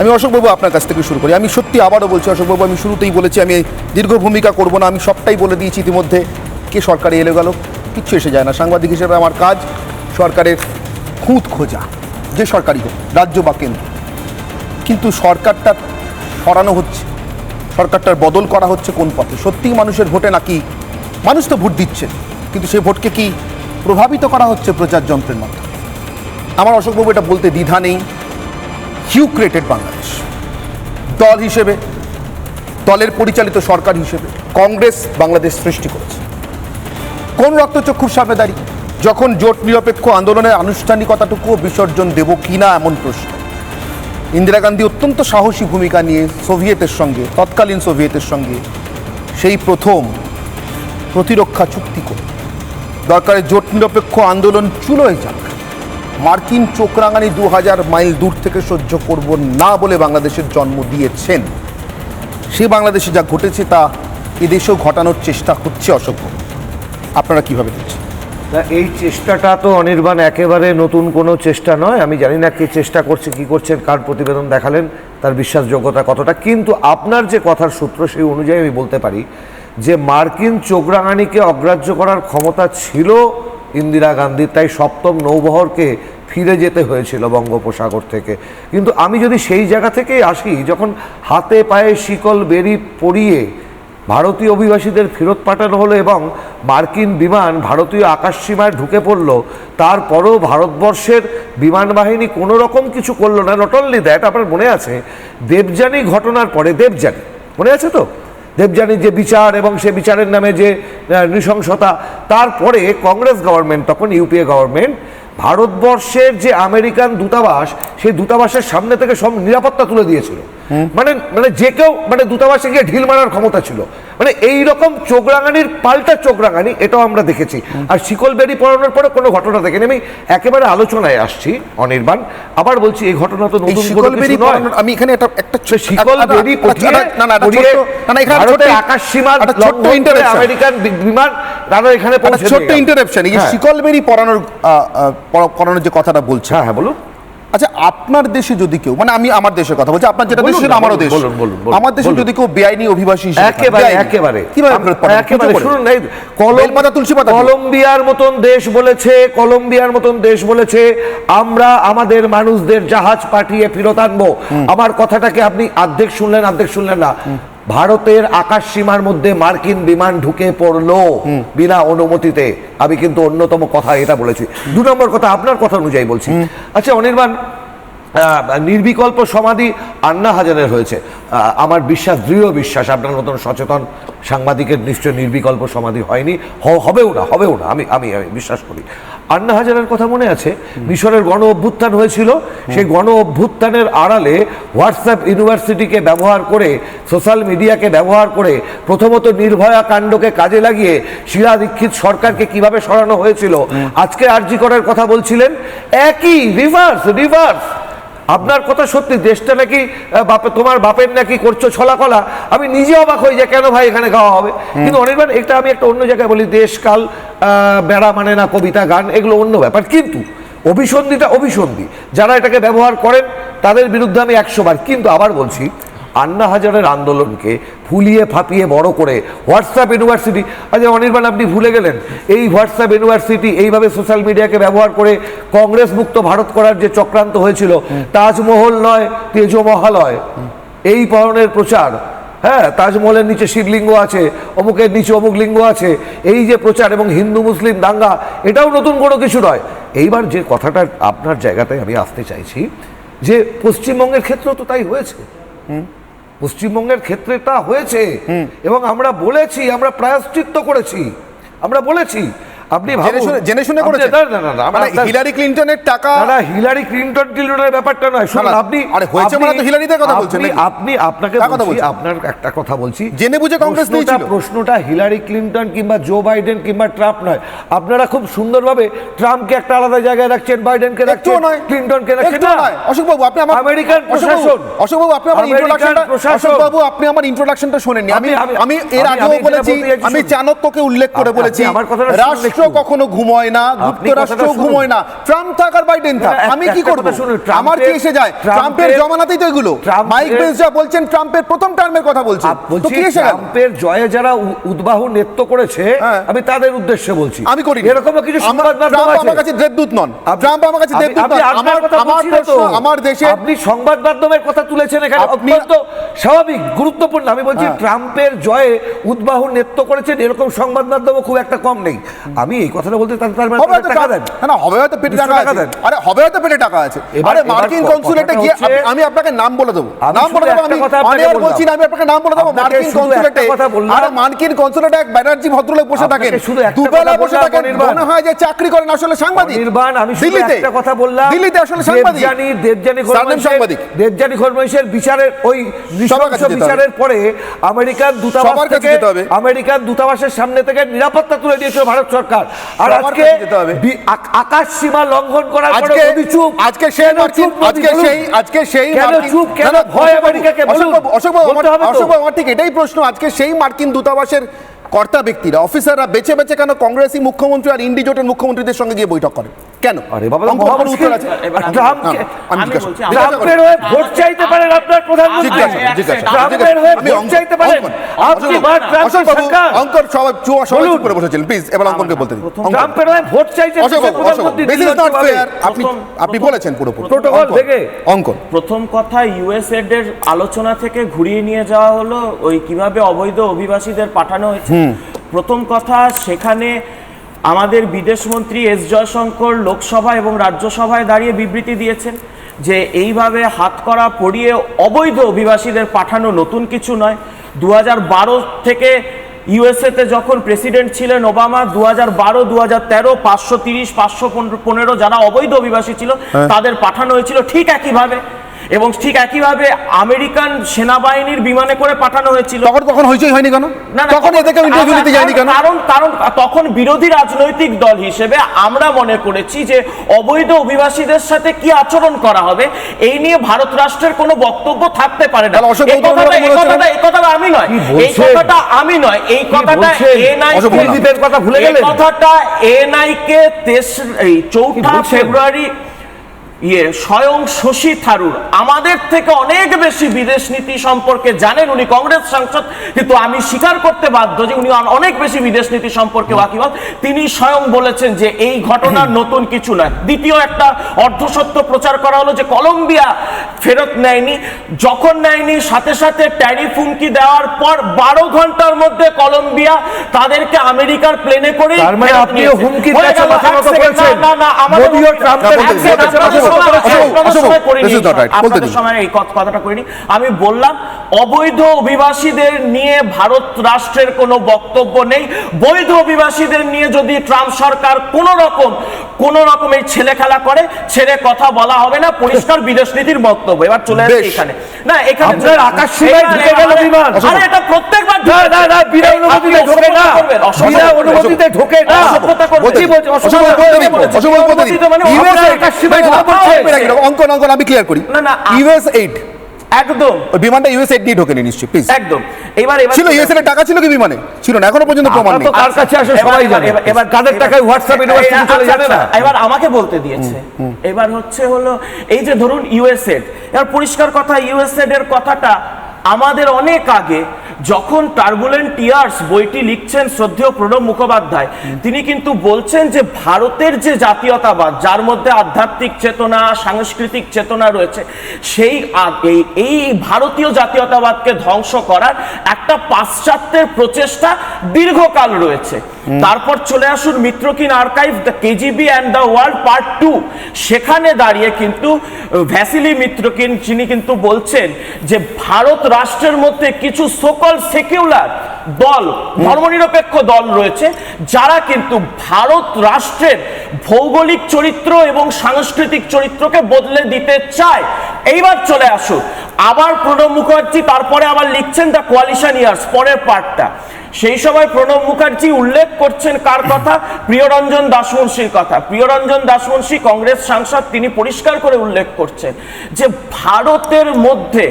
আমি অশোকবাবু আপনার কাছ থেকে শুরু করি। আমি সত্যি আবারও বলছি, অশোকবাবু, আমি শুরুতেই বলেছি, আমি দীর্ঘ ভূমিকা করব না, আমি সবটাই বলে দিয়েছি ইতিমধ্যে। কে সরকারে এলে গেল? কিচ্ছু এসে যায় না। সাংবাদিক হিসেবে আমার কাজ, সরকারের খুঁত খোঁজা, যে সরকারি হোক, রাজ্য বা কেন্দ্র। কিন্তু সরকারটা সরানো হচ্ছে, সরকারটার বদল করা হচ্ছে কোন পথে? সত্যিই মানুষের ভোটে নাকি মানুষ তো ভোট দিচ্ছে, কিন্তু সেই ভোটকে কি প্রভাবিত করা হচ্ছে প্রচার যন্ত্রের মাধ্যমে? আমার অশোকবাবু এটা বলতে দ্বিধা নেই। He created Bangladesh. দল হিসেবে, দলের পরিচালিত সরকার হিসেবে কংগ্রেস বাংলাদেশ সৃষ্টি করেছে। কোন রক্তচক্ষুর সামনে দাঁড়িয়ে, যখন জোট নিরপেক্ষ আন্দোলনের আনুষ্ঠানিকতাটুকুও বিসর্জন দেব কিনা এমন প্রশ্ন? ইন্দিরা গান্ধী অত্যন্ত সাহসী ভূমিকা নিয়ে সোভিয়েতের সঙ্গে, তৎকালীন সোভিয়েতের সঙ্গে সেই প্রথম প্রতিরক্ষা চুক্তি করে। দরকারে জোট নিরপেক্ষ আন্দোলন চুলোয় যাক। মার্কিন চোখরাঙানি দু হাজার মাইল দূর থেকে সহ্য করব না বলে বাংলাদেশের জন্ম দিয়েছেন। সে বাংলাদেশে যা ঘটেছে তা এদেশেও ঘটানোর চেষ্টা হচ্ছে অসভ্য। আপনারা কীভাবে দেখছেন? এই চেষ্টাটা তো অনির্বাণ একেবারে নতুন কোনো চেষ্টা নয়। আমি জানি না কে চেষ্টা করছে, কি করছেন, কার প্রতিবেদন দেখালেন, তার বিশ্বাসযোগ্যতা কতটা। কিন্তু আপনার যে কথার সূত্র সেই অনুযায়ী আমি বলতে পারি যে মার্কিন চোখরাঙানিকে অগ্রাহ্য করার ক্ষমতা ছিল ইন্দিরা গান্ধীর তাই সপ্তম নৌবহরকে ফিরে যেতে হয়েছিল বঙ্গোপসাগর থেকে। কিন্তু আমি যদি সেই জায়গা থেকেই আসি, যখন হাতে পায়ে শিকল বেরি পরিয়ে ভারতীয় অভিবাসীদের ফেরত পাঠানো হলো এবং মার্কিন বিমান ভারতীয় আকাশসীমায় ঢুকে পড়ল, তারপরও ভারতবর্ষের বিমান বাহিনী কোনো রকম কিছু করল না। নট অনলি দ্যাট আপনার মনে আছে, দেবযানী ঘটনার পরে, দেবযানী, মনে আছে তো? দেবযানীর যে বিচার এবং সে বিচারের নামে যে নৃশংসতা, তারপরে কংগ্রেস গভর্নমেন্ট, তখন ইউপিএ গভর্নমেন্ট, ভারতবর্ষের যে আমেরিকান দূতাবাস, সেই দূতাবাসের সামনে থেকে সব নিরাপত্তা তুলে দিয়েছিল। মানে মানে যে কেউ মানে দূতাবাসে গিয়ে ঢিল মারার ক্ষমতা ছিল। মানে এই রকম চোখরাঙানির পাল্টা চোখরাঙানি এটাও আমরা দেখেছি। আর শিকল বেরি পড়ানোর পরে কোনো ঘটনা দেখিনি। আমি একেবারে আলোচনায় আসছি অনির্বাণ। আবার বলছি এই ঘটনা তো নতুন শিকল বেরি আমি এখানে একটা একটা শিকল বেরি না না না এখানে একটা আকাশ সীমা ছোট্ট লঙ্ঘন আমেরিকান বিমান তারা এখানে পৌঁছে এই হ্যাঁ। শিকল বেরি পড়ানোর পরানোর যে কথাটা বলছে হ্যাঁ হ্যাঁ বলুন। আচ্ছা আপনার দেশে যদি কেউ মানে আমি আমার দেশের কথা বলছি আপনার যেটা দেশ বলুন সেটা না, আমারও দেশ। আমার দেশে যদি কেউ বেআইনি অভিবাসী একেবারে একেবারে? একেবারে শুনুন এই তুলসী পাতা কলম্বিয়ার মতন দেশ বলেছে কলম্বিয়ার মতন দেশ বলেছে আমরা আমাদের মানুষদের জাহাজ পাঠিয়ে ফেরত আনব। আমার কথাটাকে আপনি অর্ধেক শুনলেন অর্ধেক শুনলেন না। ভারতের আকাশ সীমার মধ্যে মার্কিন বিমান ঢুকে পড়ল বিনা অনুমতিতে। আমি কিন্তু অন্যতম কথা এটা বলেছি। দু নম্বর কথা আপনার কথা অনুযায়ী বলছি। আচ্ছা অনির্বাণ নির্বিকল্প সমাধি আন্না হাজারের হয়েছে। আমার বিশ্বাস দৃঢ় বিশ্বাস আপনার মতন সচেতন সাংবাদিকের নিশ্চয় নির্বিকল্প সমাধি হয়নি। হবেও না হবেও না। আমি আমি আমি বিশ্বাস করি। আন্না হাজারের কথা মনে আছে? মিশরের গণ অভ্যুত্থান হয়েছিল। সেই গণ অভ্যুত্থানের আড়ালে হোয়াটসঅ্যাপ ইউনিভার্সিটিকে ব্যবহার করে সোশ্যাল মিডিয়াকে ব্যবহার করে প্রথমত নির্ভয়া কাণ্ডকে কাজে লাগিয়ে শিলা দীক্ষিত সরকারকে কীভাবে সরানো হয়েছিল? আজকে আরজি করার কথা বলছিলেন। একই রিভার্স রিভার্স আপনার কথা সত্যি দেশটা নাকি বাপে তোমার বাপের নাকি করছ ছলা কলা আমি নিজে অবাক হই যে কেন ভাই এখানে গাওয়া হবে। কিন্তু অনির্বাণ এটা আমি একটা অন্য জায়গায় বলি দেশকাল কাল বেড়া মানে না কবিতা গান এগুলো অন্য ব্যাপার। কিন্তু অভিসন্ধিটা অভিসন্ধি। যারা এটাকে ব্যবহার করেন তাদের বিরুদ্ধে আমি একশোবার কিন্তু আবার বলছি আন্না হাজারের আন্দোলনকে ফুলিয়ে ফাপিয়ে বড় করে হোয়াটসঅ্যাপ ইউনিভার্সিটি। আচ্ছা অনির্বাণ, আপনি ভুলে গেলেন। এই হোয়াটসঅ্যাপ ইউনিভার্সিটি এইভাবে সোশ্যাল মিডিয়াকে ব্যবহার করে কংগ্রেস মুক্ত ভারত করার যে চক্রান্ত হয়েছিল, তাজমহল নয়, তেজমহালয়। এই ধরনের প্রচার হ্যাঁ তাজমহলের নিচে শিবলিঙ্গ আছে, অমুকের নিচে অমুক লিঙ্গ আছে। এই যে প্রচার এবং হিন্দু, মুসলিম, দাঙ্গা, এটাও নতুন কোনো কিছু নয়। এইবার যে কথাটা আপনার জায়গাটায় আমি আসতে চাইছি, যে পশ্চিমবঙ্গের ক্ষেত্রেও তো তাই হয়েছে। পশ্চিমবঙ্গের ক্ষেত্রে তা হয়েছে। এবং আমরা বলেছি আমরা প্রায়শ্চিত্ত করেছি। আমরা বলেছি আপনি জেনে শুনে- করেছেন? মানে হিলারি ক্লিনটনের টাকা না, হিলারি ক্লিনটন ব্যাপারটা নয়। শুনুন আপনি আরে হয়েছে মানে তো হিলারিদের কথা বলছেন আপনি- আপনাকে কথা বলছি আপনার একটা কথা বলছি। জেনে বুঝে কংগ্রেস নিয়েছিল? প্রশ্নটা হিলারি ক্লিনটন কিংবা জো বাইডেন কিংবা ট্রাম্প নয়। আপনারা খুব সুন্দরভাবে ট্রাম্পকে একটা আলাদা জায়গায় রাখছেন বাইডেনকে রাখছেন নয়। ক্লিনটনকে রাখছেন। না। নয়। অশোকবাবু আপনি আমার আমেরিকান প্রশাসন। অশোকবাবু আপনি আমার ইন্ট্রোডাকশনটা প্রশাসন। অশোকবাবু আপনি আমার ইন্ট্রোডাকশনটা শোনেননি। আমি আমি- এর আগেও বলেছি আমি। চাণক্যকে উল্লেখ করে বলেছি। আমার কথাটা রাষ্ট্র কখনো ঘুমোয় না যুক্তরাষ্ট্র ঘুমোয় না। ট্রাম্প থাকার বাইডেন থাক। আমি কি করব? আমার কি এসে যায়? ট্রাম্পের জমানাতেই তো এগুলো। মাইক পেন্স যা বলছেন ট্রাম্পের প্রথম টার্মের কথা বলছেন। তো কি এসে ট্রাম্পের জয়ে যারা উদ্বাহ নৃত্য করেছে হ্যাঁ। আমি তাদের উদ্দেশ্যে বলছি। আমি করি এরকম কিছু সংবাদ মাধ্যম আছে। আমার কাছে দেবদূত নন। ট্রাম্প আমার কাছে দেবদূত নন। আমার কথা আমার প্রশ্ন আমার দেশে আপনি সংবাদ মাধ্যমের কথা তুলেছেন এখানে আপনি- অত্যন্ত স্বাভাবিক গুরুত্বপূর্ণ। আমি বলছি হ্যাঁ। ট্রাম্পের জয়ে উদ্বাহ নৃত্য করেছেন এরকম সংবাদ মাধ্যম খুব একটা কম নেই। আমি এই কথাটা বলতে তার তার মানে হবে হয়তো টাকা দেন। না, হবে হয়তো পেটে টাকা আছে। আরে হবে হয়তো পেটে টাকা আছে। আরে মার্কিন কনসুলেটে গিয়ে আমি আপনাকে নাম বলে দেবো। নাম বলে দেবো আমি আপনাকে আর বলছি না আমি আপনাকে নাম বলে দেবো। মার্কিন কনসুলেটে আরে মার্কিন কনসুলেটে এক ব্যানার্জি ভদ্রলোক বসে থাকেন। দুবেলা বসে থাকেন। মনে হয় যে চাকরি করেন আসলে সাংবাদিক। নির্বাণ আমি শুধু একটা কথা বললাম। দিল্লিতে আসলে সাংবাদিক। সারনাম খরমাইশের সাংবাদিক। খরমাইশের বিচারের ওই হবে। বিচারের পরে আমেরিকান দূতাবাস থেকে। আমেরিকান দূতাবাসের সামনে থেকে নিরাপত্তা তুলে দিয়েছিল ভারত সরকার। আর সবার আজকে যেতে হবে। আকাশ সীমা লঙ্ঘন করার আজকে চুপ। আজকে সেই আজকে সেই আজকে সেই কেন চুপ? কেন ভয় আমেরিকাকে বলুন। তো। অশোকবাবু, আমার ঠিক এটাই প্রশ্ন। আজকে সেই মার্কিন দূতাবাসের কর্তা ব্যক্তিরা অফিসাররা বেছে বেছে কেন কংগ্রেসি মুখ্যমন্ত্রী আর ইন্ডি জোটের মুখ্যমন্ত্রীদের সঙ্গে গিয়ে বৈঠক করে? কেন? আরে বাবা উত্তর আছে। ট্রাম্পকে- হ্যাঁ, হয়ে ভোট চাইতে পারেন আপনার প্রধানমন্ত্রী? হয়ে ভোট চাইতে পারেন। আপনি সরকার অঙ্কন সবাই চুয়া- সবাই চুপ। করে বসেছিলেন প্লিজ এবার অঙ্কনকে বলতে দিন। ট্রাম্পের হয়ে ভোট চাইতে প্রধানমন্ত্রী not নির্বাচিত fair। হবে। আপনি আপনি বলেছেন পুরোপুরি। প্রোটোকল থেকে। অঙ্কন। প্রথম কথা ইউএসএড এর আলোচনা থেকে ঘুরিয়ে নিয়ে যাওয়া হলো ওই কীভাবে অবৈধ অভিবাসীদের পাঠানো হয়েছে। প্রথম কথা সেখানে আমাদের বিদেশমন্ত্রী এস জয়শঙ্কর লোকসভা এবং রাজ্যসভায় দাঁড়িয়ে বিবৃতি দিয়েছেন যে এইভাবে হাত করা পড়িয়ে অবৈধ অভিবাসীদের পাঠানো নতুন কিছু নয়। দু থেকে ইউএসএতে যখন প্রেসিডেন্ট ছিলেন ওবামা দু হাজার বারো দু হাজার তেরো পাঁচশো তিরিশ পাঁচশো পনেরো যারা অবৈধ অভিবাসী ছিল তাদের পাঠানো হয়েছিল ঠিক একইভাবে। এবং ঠিক একইভাবে আমেরিকান সেনাবাহিনীর বিমানে করে পাঠানো হয়েছিল। তখন তখন হইচই হয়নি কেন? না, তখন এদেরকে ইন্টারভিউ নিতে যায়নি কেন? কারণ কারণ তখন বিরোধী রাজনৈতিক দল হিসেবে আমরা মনে করেছি যে অবৈধ অভিবাসীদের সাথে কি আচরণ করা হবে এই নিয়ে ভারত রাষ্ট্রের কোনো বক্তব্য থাকতে পারে না। এই কথাটা এই কথাটা এই কথাটা আমি নয়। এই কথাটা আমি নয়। এই কথাটা? এনআই। কথা ভুলে গেলেন? কথাটা এনআই কে তেস এই চৌঠা ফেব্রুয়ারি ইয়ে স্বয়ং শশী থারুর। আমাদের থেকে অনেক বেশি বিদেশ নীতি সম্পর্কে জানেন উনি কংগ্রেস সাংসদ কিন্তু আমি স্বীকার করতে বাধ্য যে উনি অনেক বেশি বিদেশ নীতি সম্পর্কে ওয়াকিবল তিনি স্বয়ং বলেছেন যে এই ঘটনা নতুন কিছু নয়। দ্বিতীয় একটা অর্ধসত্য প্রচার করা হলো যে কলম্বিয়া ফেরত নেয়নি। যখন নেয়নি সাথে সাথে ট্যারিফ হুমকি দেওয়ার পর বারো ঘণ্টার মধ্যে কলম্বিয়া তাদেরকে আমেরিকার প্লেনে করে তার মানে নত করেছেন। না না আমাদের কথাটা করিনি। আমি বললাম অবৈধ অভিবাসীদের নিয়ে ভারত রাষ্ট্রের কোনো বক্তব্য নেই। বৈধ অভিবাসীদের নিয়ে যদি ট্রাম্প সরকার কোন রকম কোন রকম এই ছেলে খেলা করে ছেড়ে কথা বলা হবে না পরিষ্কার বিদেশ নীতির বক্তব্য। এবার চলে আসছে এখানে। না এখানে আকাশ সীমায় ঢুকে গেল বিমান। আরে এটা প্রত্যেকবার না না না বিনা অনুমতিতে ঢোকে না। বিনা অনুমতিতে ঢোকে না। অসভ্যতা বলছে? অসভ্যতা বলছে। মানে আকাশ সীমায় ঢোকা অঙ্কন অঙ্কন আমি ক্লিয়ার করি। না, না, ইউএস এইট একদম। বিমানটা নিয়ে ঢোকেনি নিশ্চয়ই প্লিজ একদম। এবার এবার ছিল এর টাকা ছিল কি বিমানে? ছিল না এখনও পর্যন্ত প্রমাণ নেই। কাছে আসে সবাই জানে। এবার- এবার- কাদের টাকায় হোয়াটসঅ্যাপ ইউনিভার্সিটি আচ্ছা, চলে যাবে না আচ্ছা, এবার আমাকে বলতে দিয়েছে। এবার হচ্ছে হলো এই যে ধরুন ইউএসএড এর পরিষ্কার কথা ইউএসএড এর কথাটা আমাদের অনেক আগে যখন টার্বুলেন্ট টিয়ার্স বইটি লিখছেন শ্রদ্ধেয় প্রণব মুখোপাধ্যায়, তিনি কিন্তু বলছেন যে ভারতের যে জাতীয়তাবাদ, যার মধ্যে আধ্যাত্মিক চেতনা, সাংস্কৃতিক চেতনা রয়েছে, সেই এই ভারতীয় জাতীয়তাবাদকে ধ্বংস করার একটা পাশ্চাত্যের প্রচেষ্টা দীর্ঘকাল রয়েছে। তারপর চলে আসুন Mitrokhin archive the KGB and the world part two সেখানে দাঁড়িয়ে কিন্তু ভ্যাসিলি মিত্রকিন যিনি কিন্তু বলছেন যে ভারত রাষ্ট্রের মধ্যে কিছু সকল সেকিউলার দল, ধর্মনিরপেক্ষ দল রয়েছে, যারা কিন্তু ভারত রাষ্ট্রের ভৌগোলিক চরিত্র এবং সাংস্কৃতিক চরিত্রকে বদলে দিতে চায়। এইবার চলে আসুক আবার প্রণব মুখার্জি, তারপরে আবার লিখছেন দ্য কোয়ালিশন ইয়ার্স, পরের পার্টটা। সেই সময় প্রণব মুখার্জি উল্লেখ করছেন কার কথা? প্রিয়রঞ্জন দাসমুন্সির কথা। প্রিয়রঞ্জন দাসমুন্সি কংগ্রেস সাংসদ, তিনি পরিষ্কার করে উল্লেখ করছেন যে ভারতের মধ্যে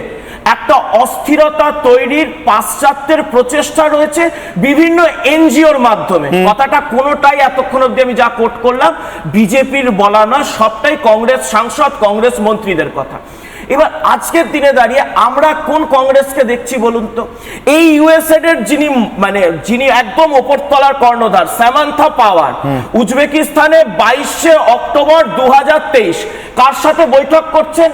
একটা অস্থিরতা তৈরির পাশ্চাত্যের প্রচেষ্টা রয়েছে বিভিন্ন এনজিওর মাধ্যমে। কথাটা কোনোটাই এতক্ষণ অব্দি আমি যা কোট করলাম বিজেপির বলা নয় সবটাই কংগ্রেস সাংসদ কংগ্রেস মন্ত্রীদের কথা। এবার আজকের দিনে দাঁড়িয়ে আমরা কোন কংগ্রেসকে দেখছি বলুন তো? এই ইউএসএড এর যিনি মানে যিনি একদম ওপরতলার কর্ণধার স্যামান্থা পাওয়ার উজবেকিস্তানে বাইশে অক্টোবর দু হাজার তেইশ কার সাথে বৈঠক করছেন?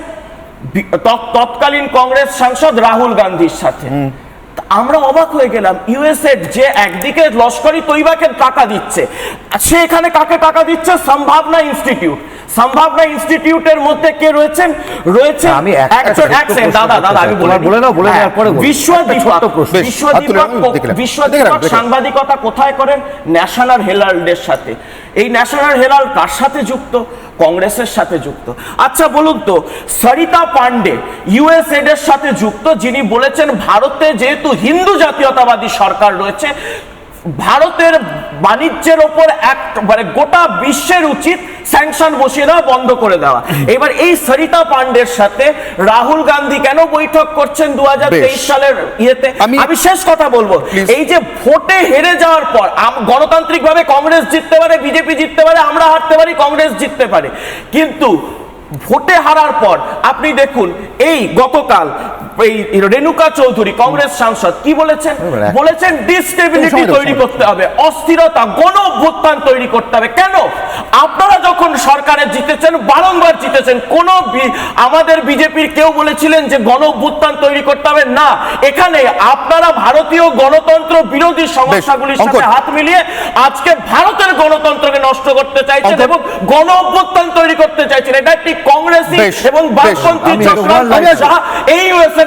তৎকালীন কংগ্রেস সাংসদ রাহুল গান্ধীর সাথে। আমরা অবাক হয়ে গেলাম ইউএসএ যে একদিকে লস্করি তৈবাকে টাকা দিচ্ছে সে এখানে কাকে টাকা দিচ্ছে? সম্ভাবনা ইনস্টিটিউট। সম্ভাবনা ইনস্টিটিউটের মধ্যে কে রয়েছেন? রয়েছে আমি একজন দাদা দাদা বলে বলে নাও, বলে। পরে বিশ্বদীপক বিশ্বদীপক বিশ্বদীপক। সাংবাদিকতা কোথায় করেন? ন্যাশনাল হেরাল্ডের সাথে। এই ন্যাশনাল হেরাল্ড কার সাথে যুক্ত? কংগ্রেসের সাথে যুক্ত। আচ্ছা বলুন তো, সরিতা পান্ডে ইউএসএড এর সাথে যুক্ত, যিনি বলেছেন ভারতে যেহেতু হিন্দু জাতীয়তাবাদী সরকার রয়েছে ভারতের বাণিজ্যের ওপর এক মানে গোটা বিশ্বের উচিত স্যাংশন বসিয়ে দেওয়া বন্ধ করে দেওয়া। এবার এই সরিতা পান্ডের সাথে রাহুল গান্ধী কেন বৈঠক করছেন দু। সালের ইয়েতে? আমি- আমি শেষ কথা বলব। এই যে ভোটে হেরে যাওয়ার পর গণতান্ত্রিক ভাবে কংগ্রেস জিততে পারে বিজেপি জিততে পারে আমরা হারতে পারি কংগ্রেস জিততে পারে। কিন্তু ভোটে হারার পর আপনি দেখুন এই গতকাল এই রেণুকা চৌধুরী কংগ্রেস সাংসদ কি বলেছেন বলেছেন ডিস্টেবিলিটি তৈরি করতে হবে অস্থিরতা গণ অভ্যুত্থান তৈরি করতে হবে কেন আপনারা যখন সরকারে জিতেছেন বারংবার জিতেছেন কোন আমাদের বিজেপির কেউ বলেছিলেন যে গণ অভ্যুত্থান তৈরি করতে হবে না এখানে আপনারা ভারতীয় গণতন্ত্র বিরোধী সমস্যাগুলির সাথে হাত মিলিয়ে আজকে ভারতের গণতন্ত্রকে নষ্ট করতে চাইছেন এবং গণ অভ্যুত্থান তৈরি করতে চাইছেন এটা একটি কংগ্রেসি এবং বামপন্থী চক্রান্ত এই ইউএসএর